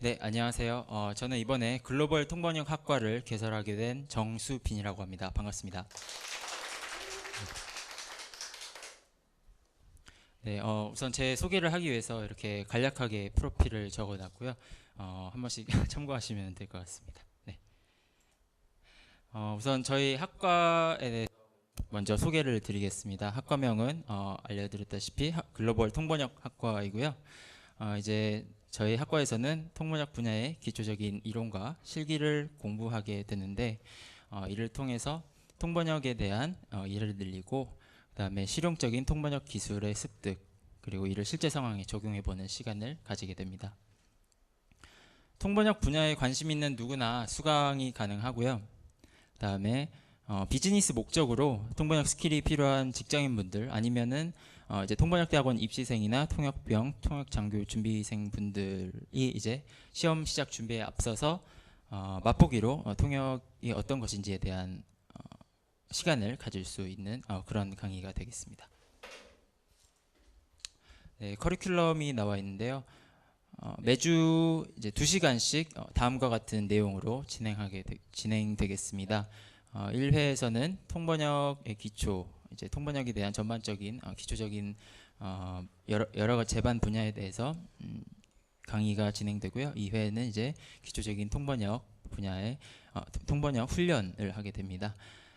네, 안녕하세요. 어, 저는 이번에 글로벌 통번역 학과를 개설하게 된 정수빈이라고 합니다. 반갑습니다. 네, 어, 우선 제 소개를 하기 위해서 이렇게 간략하게 프로필을 적어놨고요. 어, 한 번씩 참고하시면 될 것 같습니다. 네. 어, 우선 저희 학과에 대해서 먼저 소개를 드리겠습니다. 학과명은 어, 알려드렸다시피 하- 글로벌 통번역 학과이고요. 어, 이제 저희 학과에서는 통번역 분야의 기초적인 이론과 실기를 공부하게 되는데 어, 이를 통해서 통번역에 대한 어, 이해를 늘리고 그다음에 실용적인 통번역 기술의 습득 그리고 이를 실제 상황에 적용해 보는 시간을 가지게 됩니다. 통번역 분야에 관심 있는 누구나 수강이 가능하고요. 그다음에 어, 비즈니스 목적으로 통번역 스킬이 필요한 직장인분들 아니면은 어, 이제 통번역 대학원 입시생이나 통역병, 통역 장교 준비생 분들이 이제 시험 시작 준비에 앞서서 어, 맛보기로 어, 통역이 어떤 것인지에 대한 어, 시간을 가질 수 있는 어, 그런 강의가 되겠습니다. 네, 커리큘럼이 나와 있는데요. 어, 매주 이제 2시간씩 어, 다음과 같은 내용으로 진행하게 되, 진행되겠습니다. 어, 1회에서는 통번역의 기초, 이제 통번역에 대한 전반적인 어, 기초적인 어, 여러 여러 가지 제반 분야에 대해서 음, 강의가 진행되고요. 2회는 이제 기초적인 통번역 분야의 어, 통번역 훈련을 하게 됩니다.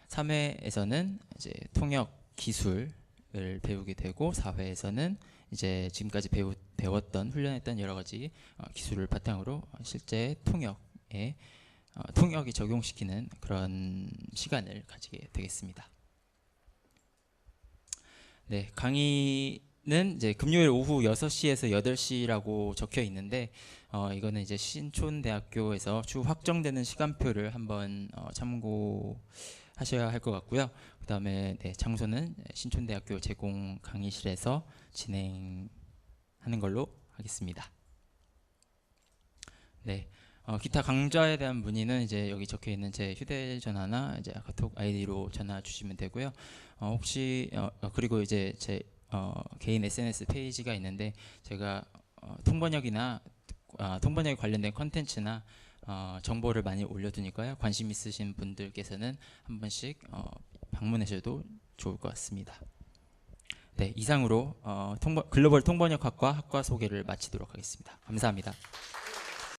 3회에서는 이제 통역 기술을 배우게 되고 4회에서는 이제 지금까지 배우, 배웠던 훈련했던 여러 가지 어, 기술을 바탕으로 어, 실제 통역에 어, 통역이 적용시키는 그런 시간을 가지게 되겠습니다. 네, 강의는 이제 금요일 오후 6시에서 8시라고 적혀 있는데 어, 이거는 이제 신촌대학교에서 추후 확정되는 시간표를 한번 어, 참고하셔야 할 것 같고요. 그 다음에 네, 장소는 신촌대학교 제공 강의실에서 진행하는 걸로 하겠습니다. 네. 어, 기타 강좌에 대한 문의는 이제 여기 적혀 있는 제 휴대전화나 이제 카톡 아이디로 전화 주시면 되고요. 어, 혹시 어, 어, 그리고 이제 제 어, 개인 SNS 페이지가 있는데 제가 어, 통번역이나 아, 통번역에 관련된 컨텐츠나 어, 정보를 많이 올려두니까요. 관심 있으신 분들께서는 한 번씩 어, 방문하셔도 좋을 것 같습니다. 네, 이상으로 어, 통번, 글로벌 통번역학과 학과 소개를 마치도록 하겠습니다. 감사합니다.